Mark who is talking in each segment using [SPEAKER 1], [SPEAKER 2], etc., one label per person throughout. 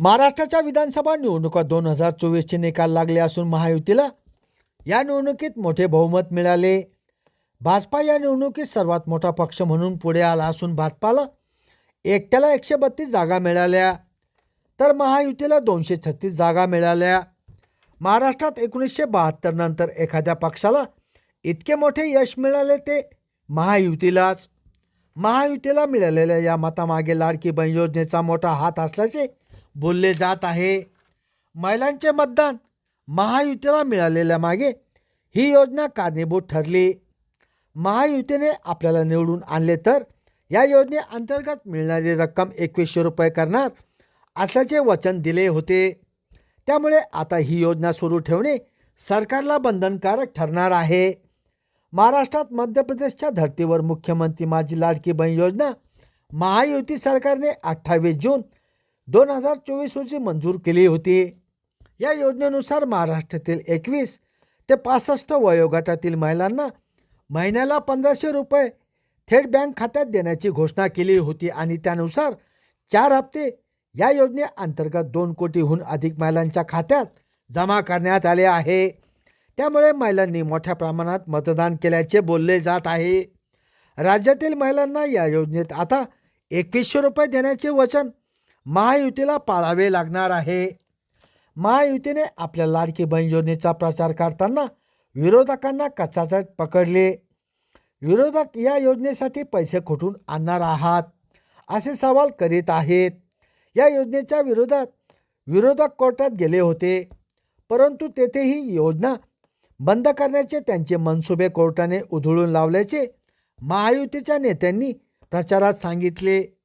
[SPEAKER 1] महाराष्ट्राच्या विधानसभा निवडणुका दोन हजार चोवीसचे निकाल लागले असून महायुतीला या निवडणुकीत मोठे बहुमत मिळाले. भाजपा या निवडणुकीत सर्वात मोठा पक्ष म्हणून पुढे आला असून भाजपाला एकट्याला एकशे बत्तीस जागा मिळाल्या. तर महायुतीला दोनशे छत्तीस जागा मिळाल्या. महाराष्ट्रात एकोणीसशे बहात्तर नंतर एखाद्या पक्षाला इतके मोठे यश मिळाले ते महायुतीलाच. महायुतीला मिळालेल्या या मतामागे लाडकी बहीण योजनेचा मोठा हात असल्याचे बोलले जात आहे. महिलांचे मतदान महायुतीला मिळालेल्या मागे ही योजना कारणीभूत ठरली. महायुतीने आपल्याला निवडून आणले तर या योजनेअंतर्गत मिळणारी रक्कम एकवीसशे रुपये करणार असल्याचे वचन दिले होते. त्यामुळे आता ही योजना सुरू ठेवणे सरकारला बंधनकारक ठरणार आहे. महाराष्ट्रात मध्य प्रदेशच्या धर्तीवर मुख्यमंत्री माझी लाडकी बहीण योजना महायुती सरकारने अठ्ठावीस जून दोन हजार चोवीस रोजी मंजूर केली होती. या योजनेनुसार महाराष्ट्रातील एकवीस ते पासष्ट वयोगटातील महिलांना महिन्याला पंधराशे रुपये थेट बँक खात्यात देण्याची घोषणा केली होती आणि त्यानुसार चार हप्ते या योजनेअंतर्गत दोन कोटीहून अधिक महिलांच्या खात्यात जमा करण्यात आले आहे. त्यामुळे महिलांनी मोठ्या प्रमाणात मतदान केल्याचे बोलले जात आहे. राज्यातील महिलांना या योजनेत आता एकवीसशे रुपये देण्याचे वचन महायुतीला पाळावे लागणार आहे. महायुतीने आपल्या लाडकी बहीण योजनेचा प्रचार करताना विरोधकांना कचाचट पकडले. विरोधक या योजनेसाठी पैसे कुठून आणणार आहात? असे सवाल करीत आहेत. या योजनेच्या विरोधात विरोधक कोर्टात गेले होते. परंतु तेथे ही योजना बंद करण्याचे त्यांचे मनसुबे कोर्टाने उधळून लावल्याचे महायुतीच्या नेत्यांनी प्रचारात सांगितले.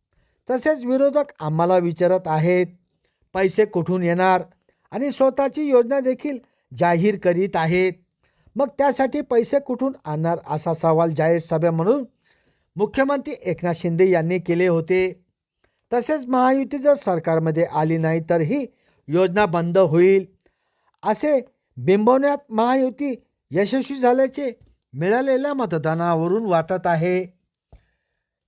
[SPEAKER 1] तसेच विरोधक आम्हाला विचारत आहेत. पैसे कुठून येणार? आणि स्वतःची योजना देखील जाहीर करीत आहेत. मग त्यासाठी पैसे कुठून आणणार असा सवाल जाहीर सभा म्हणून मुख्यमंत्री एकनाथ शिंदे यांनी केले होते. तसेच महायुती जर सरकारमध्ये आली नाही तर ही योजना बंद होईल. असे बिंबवण्यात महायुती यशस्वी झाल्याचे मिळालेल्या मतदानावरून वाटत आहे.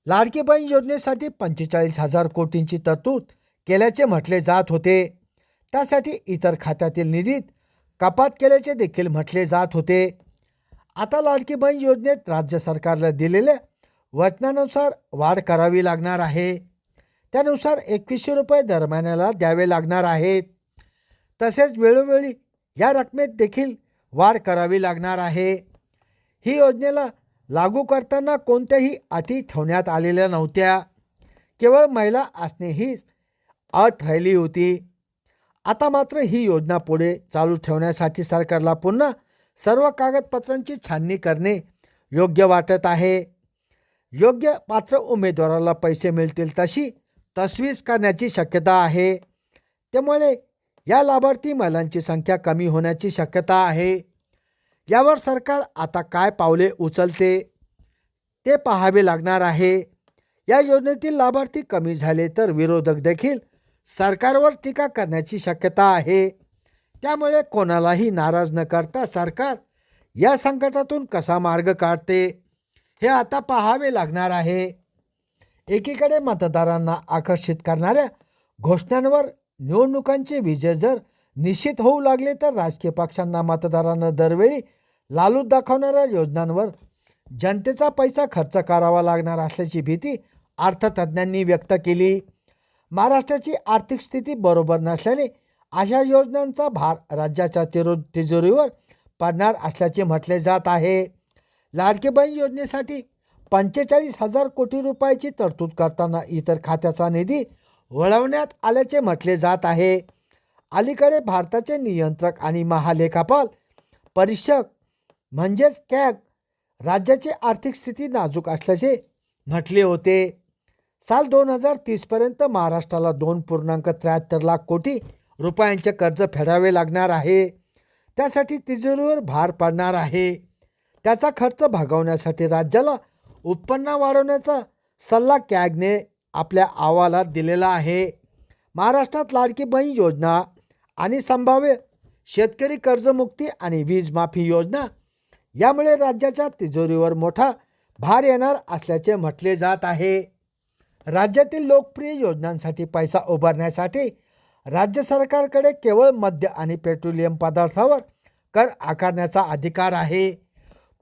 [SPEAKER 1] लाडकी बहीण योजनेसाठी पंचेचाळीस हजार कोटींची तरतूद केल्याचे म्हटले जात होते. त्यासाठी इतर खात्यातील निधीत कपात केल्याचे देखील म्हटले जात होते. आता लाडकी बहीण योजनेत राज्य सरकारला दिलेल्या वचनानुसार वाढ करावी लागणार आहे. त्यानुसार एकवीसशे रुपये दरम्यानाला द्यावे लागणार आहेत. तसेच वेळोवेळी या रकमेत देखील वाढ करावी लागणार आहे. ही योजनेला लागू करताना कोणत्याही अटी ठेवण्यात आलेल्या नव्हत्या. केवळ महिला असणे हीच अट राहिली होती. आता मात्र ही योजना पुढे चालू ठेवण्यासाठी सरकारला पुन्हा सर्व कागदपत्रांची छाननी करणे योग्य वाटत आहे. योग्य पात्र उमेदवाराला पैसे मिळतील तशी तसवीज करण्याची शक्यता आहे. त्यामुळे या लाभार्थी महिलांची संख्या कमी होण्याची शक्यता आहे. यावर सरकार आता काय पावले उचलते ते पाहावे लागणार आहे. या योजनेतील लाभार्थी कमी झाले तर विरोधक देखील सरकारवर टीका करण्याची शक्यता आहे. त्यामुळे कोणालाही नाराज न करता सरकार या संकटातून कसा मार्ग काढते हे आता पाहावे लागणार आहे. एकीकडे मतदारांना आकर्षित करणाऱ्या घोषणांवर निवडणुकांचे विजय जर निश्चित होऊ लागले तर राजकीय पक्षांना मतदारांना दरवेळी लालूत दाखवणाऱ्या योजनांवर जनतेचा पैसा खर्च करावा लागणार असल्याची भीती अर्थतज्ज्ञांनी व्यक्त केली. महाराष्ट्राची आर्थिक स्थिती बरोबर नसल्याने अशा योजनांचा भार राज्याच्या तिरु तिजोरीवर पडणार असल्याचे म्हटले जात आहे. लाडके बहीण योजनेसाठी पंचेचाळीस हजार कोटी रुपयाची तरतूद करताना इतर खात्याचा निधी वळवण्यात आल्याचे म्हटले जात आहे. अलीकडे भारताचे नियंत्रक आणि महालेखापाल परीक्षक म्हणजेच कॅग राज्याची आर्थिक स्थिती नाजूक असल्याचे म्हटले होते. साल दोन हजार तीसपर्यंत महाराष्ट्राला दोन पूर्णांक त्र्याहत्तर लाख कोटी रुपयांचे कर्ज फेडावे लागणार आहे. त्यासाठी तिजोरीवर भार पडणार आहे. त्याचा खर्च भागवण्यासाठी राज्याला उत्पन्न वाढवण्याचा सल्ला कॅगने आपल्या अहवालात दिलेला आहे. महाराष्ट्रात लाडकी बहीण योजना आणि संभाव्य शेतकरी कर्जमुक्ती आणि वीज माफी योजना यामुळे राज्याच्या तिजोरीवर मोठा भार येणार असल्याचे म्हटले जात आहे. राज्यातील लोकप्रिय योजनांसाठी पैसा उभारण्यासाठी राज्य सरकारकडे केवळ मद्य आणि पेट्रोलियम पदार्थावर कर आकारण्याचा अधिकार आहे.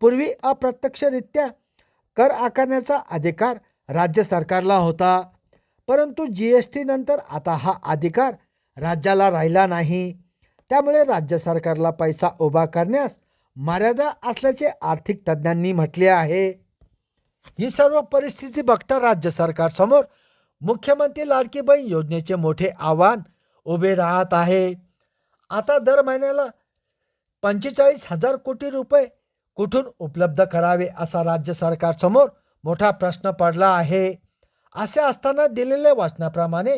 [SPEAKER 1] पूर्वी अप्रत्यक्षरित्या कर आकारण्याचा अधिकार राज्य सरकारला होता. परंतु जी एस टी नंतर आता हा अधिकार राज्याला राहिला नाही. त्यामुळे राज्य सरकारला पैसा उभा करण्यास मर्यादा असल्याचे आर्थिक तज्ज्ञांनी म्हटले आहे. ही सर्व परिस्थिती बघता राज्य सरकारसमोर मुख्यमंत्री लाडकी बहीण योजनेचे मोठे आव्हान उभे राहत आहे. आता दर महिन्याला पंचेचाळीस हजार कोटी रुपये कुठून उपलब्ध करावे असा राज्य सरकारसमोर मोठा प्रश्न पडला आहे. असे असताना दिलेल्या वाचनाप्रमाणे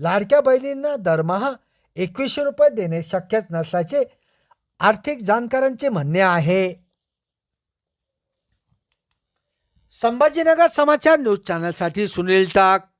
[SPEAKER 1] लाडक्या बहिणींना दरमहा एकवीसशे रुपये देणे शक्यच नसल्याचे आर्थिक जाणकारांचे म्हणणे आहे. संभाजीनगर समाचार न्यूज चॅनलसाठी सुनील टाक.